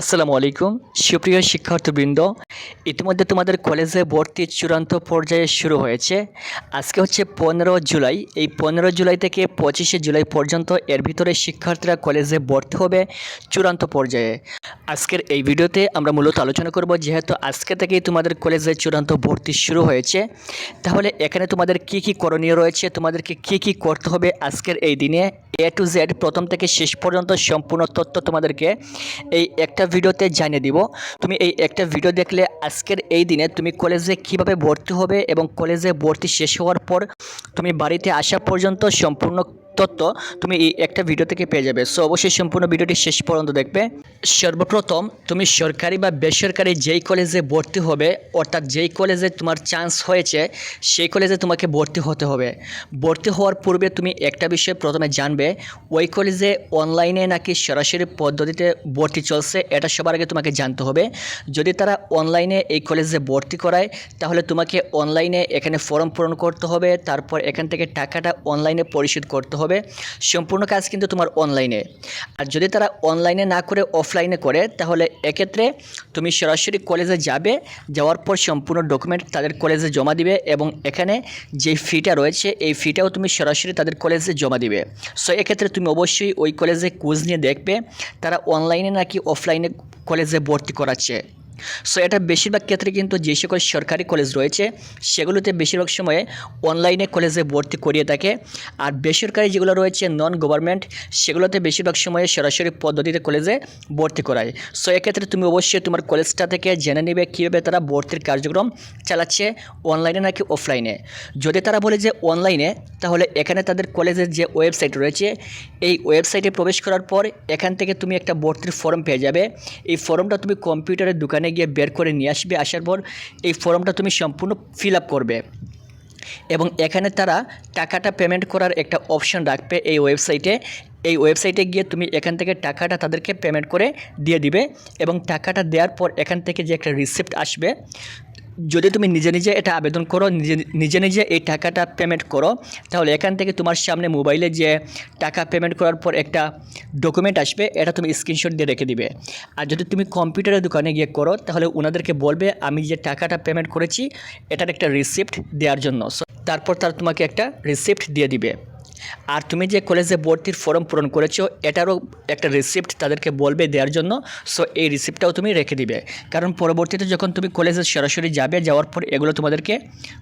আসসালামু আলাইকুম। সুপ্রিয় শিক্ষার্থীবৃন্দ, ইতিমধ্যে তোমাদের কলেজে ভর্তি চূড়ান্ত পর্যায়ে শুরু হয়েছে। আজকে হচ্ছে পনেরো জুলাই। এই পনেরো জুলাই থেকে পঁচিশে জুলাই পর্যন্ত এর ভিতরে শিক্ষার্থীরা কলেজে ভর্তি হবে চূড়ান্ত পর্যায়ে। আজকের এই ভিডিওতে আমরা মূলত আলোচনা করব যেহেতু আজকে থেকেই তোমাদের কলেজে চূড়ান্ত ভর্তি শুরু হয়েছে। তাহলে এখানে তোমাদের কি কি করণীয় রয়েছে, তোমাদেরকে কি কি করতে হবে আজকের এই দিনে? এ টু জেড প্রথম থেকে শেষ পর্যন্ত সম্পূর্ণ তথ্য তোমাদেরকে এই একটা ভিডিওতে জানিয়ে দিব। তুমি এই একটা ভিডিও দেখলে আজকের এই দিনে তুমি কলেজে কীভাবে ভর্তি হবে এবং কলেজে ভর্তি শেষ হওয়ার পর তুমি বাড়িতে আসা পর্যন্ত সম্পূর্ণ তথ্য তুমি এই একটা ভিডিও থেকে পেয়ে যাবে। সো অবশ্যই সম্পূর্ণ ভিডিওটি শেষ পর্যন্ত দেখবে। সর্বপ্রথম তুমি সরকারি বা বেসরকারি যেই কলেজে ভর্তি হবে, অর্থাৎ যেই কলেজে তোমার চান্স হয়েছে, সেই কলেজে তোমাকে ভর্তি হতে হবে। ভর্তি হওয়ার পূর্বে তুমি একটা বিষয় প্রথমে জানবে, ওই কলেজে অনলাইনে নাকি সরাসরি পদ্ধতিতে ভর্তি চলছে, এটা সবার আগে তোমাকে জানতে হবে। যদি তারা অনলাইনে এই কলেজে ভর্তি করায়, তাহলে তোমাকে অনলাইনে এখানে ফর্ম পূরণ করতে হবে, তারপর এখান থেকে টাকাটা অনলাইনে পরিশোধ করতে হবে। সম্পূর্ণ কাজ কিন্তু তোমার অনলাইনে আর যদি তারা অনলাইনে না করে অফলাইনে করে, তাহলে এক্ষেত্রে তুমি সরাসরি কলেজে যাবে, যাওয়ার পর সম্পূর্ণ ডকুমেন্ট তাদের কলেজে জমা দিবে এবং এখানে যে ফিটা রয়েছে, এই ফিটাও তুমি সরাসরি তাদের কলেজে জমা দিবে। সো এক্ষেত্রে তুমি অবশ্যই ওই কলেজে কোচ নিয়ে দেখবে, তারা অনলাইনে নাকি অফলাইনে কলেজে ভর্তি করাচ্ছে। সো এটা বেশিরভাগ ক্ষেত্রে কিন্তু যে সকল সরকারি কলেজ রয়েছে, সেগুলোতে বেশিরভাগ সময়ে অনলাইনে কলেজে ভর্তি করিয়ে থাকে। আর বেসরকারি যেগুলো রয়েছে নন গভর্নমেন্ট সেগুলোতে বেশিরভাগ সময়ে সরাসরি পদ্ধতিতে কলেজে ভর্তি করায়। সো এক্ষেত্রে তুমি অবশ্যই তোমার কলেজটা থেকে জেনে নেবে কীভাবে তারা ভর্তির কার্যক্রম চালাচ্ছে অনলাইনে নাকি অফলাইনে যদি তারা বলে যে অনলাইনে তাহলে এখানে তাদের কলেজের যে ওয়েবসাইট রয়েছে, এই ওয়েবসাইটে প্রবেশ করার পর এখান থেকে তুমি একটা ভর্তির ফর্ম পেয়ে যাবে। এই ফর্মটা তুমি কম্পিউটারের দোকানে গিয়ে বের করে নিয়ে আসবে, আসার পর এই ফর্মটা তুমি সম্পূর্ণ ফিল আপ করবে। এবং এখানে তারা টাকাটা পেমেন্ট করার একটা অপশন রাখবে এই ওয়েবসাইটে এই ওয়েবসাইটে গিয়ে তুমি এখান থেকে টাকাটা তাদেরকে পেমেন্ট করে দিয়ে দিবে এবং টাকাটা দেওয়ার পর এখান থেকে যে একটা রিসিপ্ট আসবে যদি তুমি নিজে নিজে এটা আবেদন করো নিজে নিজে এই টাকাটা পেমেন্ট করো তাহলে এখান থেকে তোমার সামনে মোবাইলে যে টাকা পেমেন্ট করার পর একটা ডকুমেন্ট আসবে এটা তুমি স্ক্রিনশট দিয়ে রেখে দিবে। আর যদি তুমি কম্পিউটারের দোকানে গিয়ে করো তাহলে ওনাদেরকে বলবে আমি যে টাকাটা পেমেন্ট করেছি এটার একটা রিসিপ্ট দেওয়ার জন্য। So, তারপর তারা তোমাকে একটা রিসিপ্ট দিয়ে দিবে। আর তুমি যে কলেজে ভর্তির ফর্ম পূরণ করেছ, এটারও একটা রিসিপ্ট তাদেরকে বলবে দেওয়ার জন্য। সো এই রিসিপ্টটাও তুমি রেখে দিবে। কারণ পরবর্তীতে যখন তুমি কলেজে সরাসরি যাবে, যাওয়ার পর এগুলো তোমাদেরকে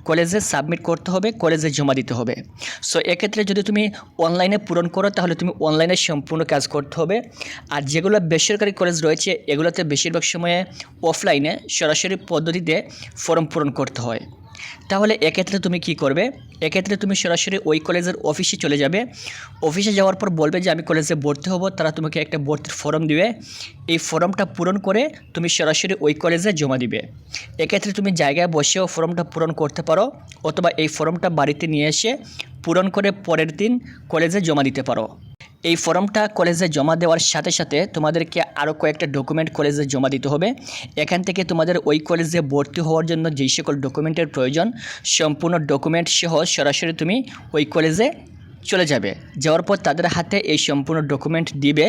কলেজে সাবমিট করতে হবে কলেজে জমা দিতে হবে। সো এক্ষেত্রে যদি তুমি অনলাইনে পূরণ করো, তাহলে তুমি অনলাইনে সম্পূর্ণ কাজ করতে হবে। আর যেগুলো বেসরকারি কলেজ রয়েছে, এগুলোতে বেশিরভাগ সময়ে অফলাইনে সরাসরি পদ্ধতিতে ফর্ম পূরণ করতে হয়। তাহলে এক্ষেত্রে তুমি কি করবে? এক্ষেত্রে তুমি সরাসরি ওই কলেজের অফিসে চলে যাবে। অফিসে যাওয়ার পর বলবে যে, আমি কলেজে ভর্তি হব। তারা তোমাকে একটা ভর্তির ফর্ম দিবে। এই ফর্মটা পূরণ করে তুমি সরাসরি ওই কলেজে জমা দিবে। এক্ষেত্রে তুমি জায়গায় বসেও ফর্মটা পূরণ করতে পারো অথবা এই ফর্মটা বাড়িতে নিয়ে এসে পূরণ করে পরের দিন কলেজে জমা দিতে পারো। এই ফর্মটা কলেজে জমা দেওয়ার সাথে সাথে তোমাদেরকে আরও কয়েকটা ডকুমেন্ট কলেজে জমা দিতে হবে। এখান থেকে তোমাদের ওই কলেজে ভর্তি হওয়ার জন্য যেই সকল ডকুমেন্টের প্রয়োজন, সম্পূর্ণ ডকুমেন্ট সহ সরাসরি তুমি ওই কলেজে চলে যাবে। যাওয়ার পর তাদের হাতে এই সম্পূর্ণ ডকুমেন্ট দিবে।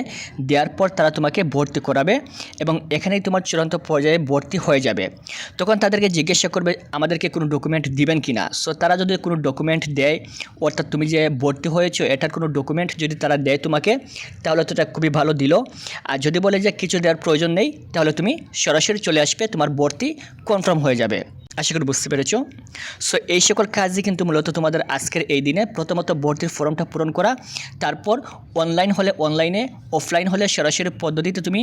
দেওয়ার পর তারা তোমাকে ভর্তি করাবে এবং এখানেই তোমার চূড়ান্ত পর্যায়ে ভর্তি হয়ে যাবে। তখন তাদেরকে জিজ্ঞাসা করবে, আমাদেরকে কোনো ডকুমেন্ট দিবেন কি না? সো তারা যদি কোনো ডকুমেন্ট দেয়, অর্থাৎ তুমি যে ভর্তি হয়েছো, এটার কোনো ডকুমেন্ট যদি তারা দেয় তোমাকে, তাহলে তো এটা খুবই ভালো দিল। আর যদি বলে যে কিছু দেওয়ার প্রয়োজন নেই, তাহলে তুমি সরাসরি চলে আসবে, তোমার ভর্তি কনফার্ম হয়ে যাবে। আশা করি বুঝতে পেরেছ? সো এই সকল কাজই কিন্তু মূলত তোমাদের আজকের এই দিনে প্রথমত ভর্তির ফর্মটা পূরণ করা, তারপর অনলাইন হলে অনলাইনে অফলাইন হলে সরাসরি পদ্ধতিতে তুমি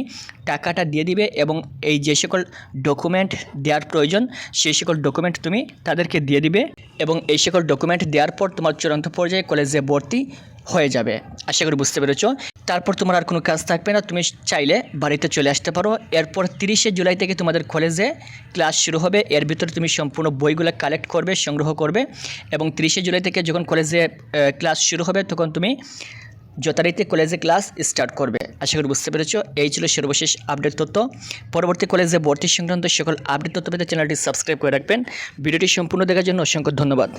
টাকাটা দিয়ে দিবে এবং এই যে সকল ডকুমেন্ট দেওয়ার প্রয়োজন, সেই সকল ডকুমেন্ট তুমি তাদেরকে দিয়ে দিবে এবং এই সকল ডকুমেন্ট দেওয়ার পর তোমার চূড়ান্ত পর্যায়ে কলেজে ভর্তি হয়ে যাবে। আশা করি বুঝতে পেরেছ? তারপর তোমার আর কোনো কাজ থাকবে না। তুমি চাইলে বাড়িতে চলে আসতে পারো। এরপর তিরিশে জুলাই থেকে তোমাদের কলেজে ক্লাস শুরু হবে। এর ভিতরে তুমি সম্পূর্ণ বইগুলো কালেক্ট করবে, সংগ্রহ করবে এবং তিরিশে জুলাই থেকে যখন কলেজে ক্লাস শুরু হবে তখন তুমি যথারীতি কলেজে ক্লাস স্টার্ট করবে। আশা করি বুঝতে পেরেছ। এই ছিল সর্বশেষ আপডেট তথ্য। পরবর্তী কলেজে ভর্তি সংক্রান্ত সকল আপডেট তথ্য পেতে চ্যানেলটি সাবস্ক্রাইব করে রাখবেন। ভিডিওটি সম্পূর্ণ দেখার জন্য অসংখ্য ধন্যবাদ।